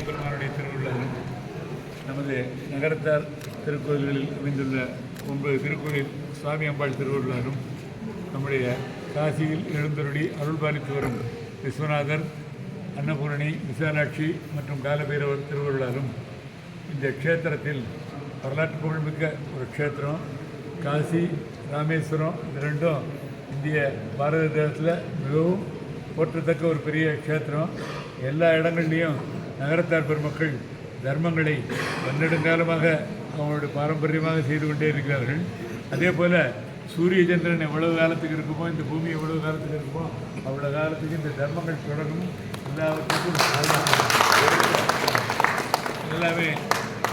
பெருமானுடைய திருவிழாவும் நமது நகரத்தார் திருக்கோயில்களில் அமைந்துள்ள ஒன்பது திருக்கோயில் சுவாமி அம்பாள் திருவிழாவும் நம்முடைய காசியில் எழுந்தருளி அருள்பாலித்து வரும் விஸ்வநாதர் அன்னபூரணி விசாலாட்சி மற்றும் காலபைரவர் திருவிழாவும் இந்த க்ஷேத்திரத்தில் வரலாற்று புகழ்மிக்க ஒரு க்ஷேத்திரம் காசி ராமேஸ்வரம் இது ரெண்டும் இந்திய பாரத தேசத்தில் மிகவும் போற்றத்தக்க ஒரு பெரிய க்ஷேத்திரம். எல்லா இடங்கள்லேயும் நகரத்தார் பெருமக்கள் தர்மங்களை பன்னெடுங்காலமாக அவங்களுடைய பாரம்பரியமாக செய்து கொண்டே இருக்கிறார்கள். அதே போல் சூரிய சந்திரன் எவ்வளவு காலத்துக்கு இருக்குமோ இந்த பூமி எவ்வளவு காலத்துக்கு இருக்குமோ அவ்வளோ காலத்துக்கு இந்த தர்மங்கள் தொடரும். எல்லாவற்றுக்கும் எல்லாமே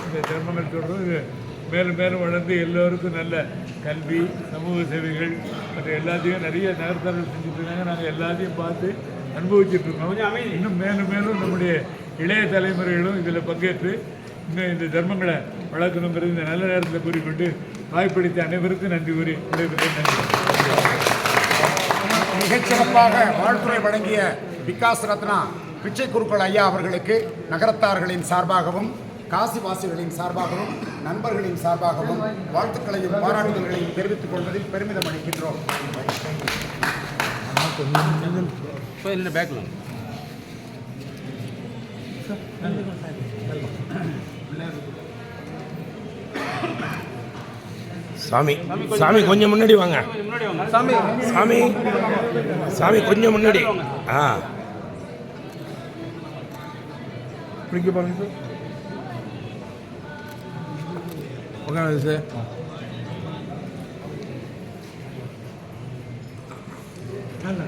இந்த தர்மங்கள் தொடரும். மேலும் மேலும் வளர்ந்து எல்லோருக்கும் நல்ல கல்வி சமூக சேவைகள் மற்ற எல்லாத்தையும் நிறைய நகர்த்தார்கள் செஞ்சுட்டு இருக்காங்க. நாங்கள் எல்லாத்தையும் பார்த்து அனுபவிச்சுட்டு இருக்கோம். இன்னும் மேலும் மேலும் நம்முடைய இளைய தலைமுறைகளும் இதில் பங்கேற்று இன்னும் இந்த தர்மங்களை வளர்க்கணுங்கிறது இந்த நல்ல நேரத்தில் கூறிக்கொண்டு வாய்ப்பளித்த அனைவருக்கும் நன்றி கூறி விடைபெறுகிறேன். நன்றி. மிகச்சிறப்பாக வாழ்த்துறை வழங்கிய விகாஸ் ரத்னா பிச்சை குருக்கள் ஐயா அவர்களுக்கு நகரத்தார்களின் சார்பாகவும் காசிவாசிகளின் சார்பாகவும் நண்பர்களின் சார்பாகவும் வாழ்த்துக்களையும் பாராட்டுதல்களையும் தெரிவித்துக் கொள்வதில் பெருமிதம் அளிக்கின்றோம். சாமி சாமி கொஞ்சம் முன்னாடி வாங்க. சாமி. சாமி சாமி கொஞ்சம் முன்னாடி. ஆ. பிடிக்க பாருங்க சார். உட்காந்து சார். நல்லா